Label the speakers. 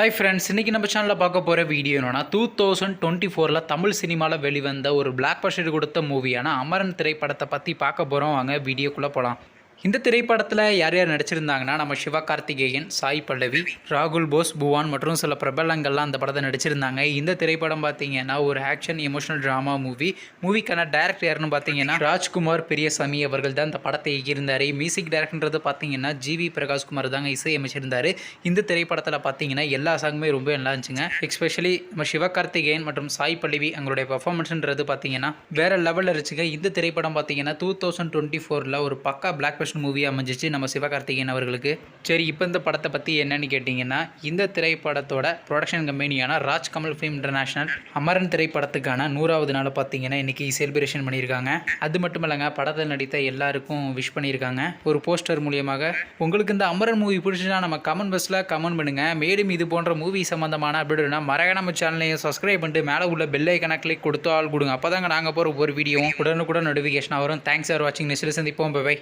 Speaker 1: Hi friends இன்றைக்கி நம்ம சேனலில் பார்க்க போகிற வீடியோ என்னென்னா டூ தௌசண்ட் டுவெண்ட்டி ஃபோரில் தமிழ் சினிமாவில் வெளிவந்த ஒரு பிளாக் பஸ்டர் கொடுத்த மூவியான அமரன் திரைப்படத்தை பற்றி பார்க்க போகிறோம் வாங்க வீடியோக்குள்ளே போகலாம் இந்த திரைப்படத்தில் யார் யார் நடிச்சிருந்தாங்கன்னா நம்ம சிவா கார்த்திகேயன் சாய் பல்லவி ராகுல் போஸ் புவான் மற்றும் சில பிரபலங்கள்லாம் அந்த படத்தை நடிச்சிருந்தாங்க. இந்த திரைப்படம் பார்த்தீங்கன்னா ஒரு ஆக்ஷன் எமோஷனல் ட்ராமா மூவி மூவிக்கான டேரக்டர் யாருன்னு பார்த்தீங்கன்னா ராஜ்குமார் பெரியசாமி அவர்கள் தான் இந்த படத்தை இயக்கியிருந்தார். மியூசிக் டேரக்டர்ன்றது பார்த்தீங்கன்னா ஜிவி பிரகாஷ்குமார் தாங்க இசையமைச்சிருந்தார். இந்த திரைப்படத்தில் பார்த்தீங்கன்னா எல்லா சாங்குமே ரொம்ப நல்லா இருந்துச்சுங்க. எஸ்பெஷலி நம்ம சிவகார்த்திகேயன் மற்றும் சாய் பல்லவி அவங்களுடைய பர்ஃபார்மன்ஸ்ன்றது பார்த்தீங்கன்னா வேற லெவலில் இருந்துச்சுங்க. இந்த திரைப்படம் பார்த்தீங்கன்னா டூ தௌசண்ட் டுவெண்ட்டி ஃபோரில் ஒரு பக்கா பிளாக் பஸ்ட் மூவி அமைஞ்சிச்சு. நம்ம சிவகார்த்திகேயன் அவர்களுக்கு. சரி இப்போ இந்த படத்தை பற்றி என்னன்னு கேட்டிங்கன்னா இந்த திரைப்படத்தோட ப்ரொடக்ஷன் கம்பெனியான ராஜ் கமல் ஃபிலிம் இன்டர்நேஷனல் அமரன் திரைப்படத்துக்கான நூறாவது நாள் பார்த்தீங்கன்னா இன்றைக்கி செலிப்ரேஷன் பண்ணியிருக்காங்க. அது மட்டும் இல்லைங்க படத்தில் நடித்த எல்லாருக்கும் விஷ் பண்ணியிருக்காங்க. ஒரு போஸ்டர் மூலியமாக. உங்களுக்கு இந்த அமரன் மூவி பிடிச்சினா நம்ம கமெண்ட் பஸ்ஸில் கமெண்ட் பண்ணுங்க. மேலும் இது போன்ற மூவி சம்மந்தமான அப்படின்னா மறக்க நம்ம சேனலையும் சப்ஸ்கிரைப் பண்ணிட்டு மேலே உள்ள பெல் ஐக்கனை கிளிக் கொடுத்து ஆள் கொடுங்க. அப்போ தாங்க நாங்கள் போகிற ஒவ்வொரு வீடியோ உடனுக்குடன் நோட்டிஃபிகேஷன் வரும். தேங்க்ஸ் ஃபார் வாட்சிங் நெஸ்ட்டில் சந்திப்போம். பை